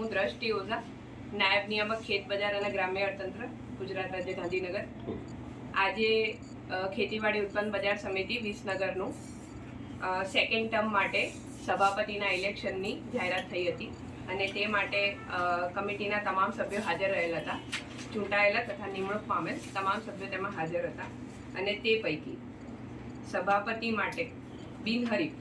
હું દ્રષ્ટિ ઓઝા નાયબ નિયામક ખેત બજાર અને ગ્રામ્ય અર્થતંત્ર, ગુજરાત રાજ્ય ગાંધીનગર. આજે ખેતીવાડી ઉત્પન્ન બજાર સમિતિ વિસનગરનું સેકન્ડ ટર્મ માટે સભાપતિના ઇલેક્શનની જાહેરાત થઈ હતી અને તે માટે કમિટીના તમામ સભ્યો હાજર રહેલા હતા. ચૂંટાયેલા તથા નિમણૂક પામેલ તમામ સભ્યો તેમાં હાજર હતા અને તે પૈકી સભાપતિ માટે બિનહરીફ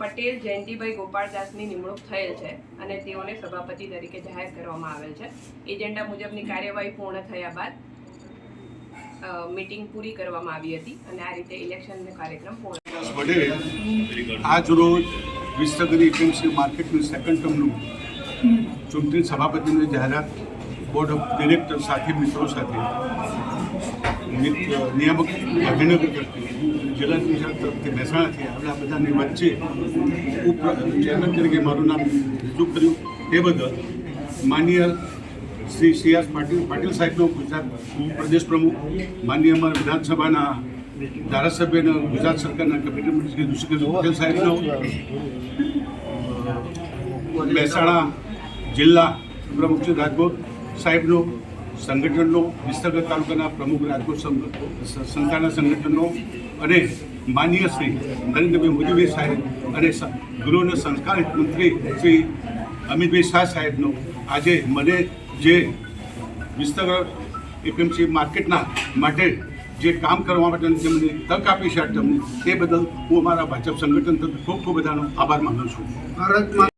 પટેલ જયંતિભાઈ ગોપાળદાસની નિમણૂક થયેલ છે અને તેઓને સભાપતિ તરીકે જાહેર કરવામાં આવેલ છે. એજન્ડા મુજબની કાર્યવાહી પૂર્ણ થયા બાદ મીટિંગ પૂરી કરવામાં આવી હતી અને આ રીતે ઇલેક્શનનો કાર્યક્રમ પૂર્ણ પટેલ, આજ રોજ વિસનગર એપીએમસી માર્કેટનું સેકન્ડ ટર્મનું ચૂંટણી સભાપતિની જાહેરાત બોર્ડ ઓફ ડિરેક્ટર સાથે, મિત્રો સાથે. નિયામક ગાંધીનગર તરફથી જિલ્લા પંચાયત તરફથી મહેસાણાથી આ બધાની વચ્ચે ઉપ ચેરમેન તરીકે મારું નામ રજૂ કર્યું. તે બદલ માનીય શ્રી સી આર પાટીલ પાટીલ સાહેબનો ગુજરાત પ્રદેશ પ્રમુખ, માનનીય અમારા વિધાનસભાના ધારાસભ્યના ગુજરાત સરકારના કેબિનેટ મંત્રી ઋષિકેશ પટેલ સાહેબનો મહેસાણા જિલ્લા પ્રમુખ શ્રી રાજકોટ સાહેબનો સંગઠનનો વિસનગર તાલુકાના પ્રમુખ રાજકોટ સંસ્થાના સંગઠનનો અને માનનીય શ્રી નરેન્દ્રભાઈ મોદીભાઈ સાહેબ અને ગૃહના સંસ્કારિત મંત્રી શ્રી અમિતભાઈ શાહ સાહેબનો આજે મને જે વિસનગર એપીએમસી માર્કેટના માટે જે કામ કરવા માટે તેમને તક આપી છે તમને, તે બદલ હું અમારા ભાજપ સંગઠન તરફ ખૂબ ખૂબ બધાનો આભાર માનું છું. ભારતમાં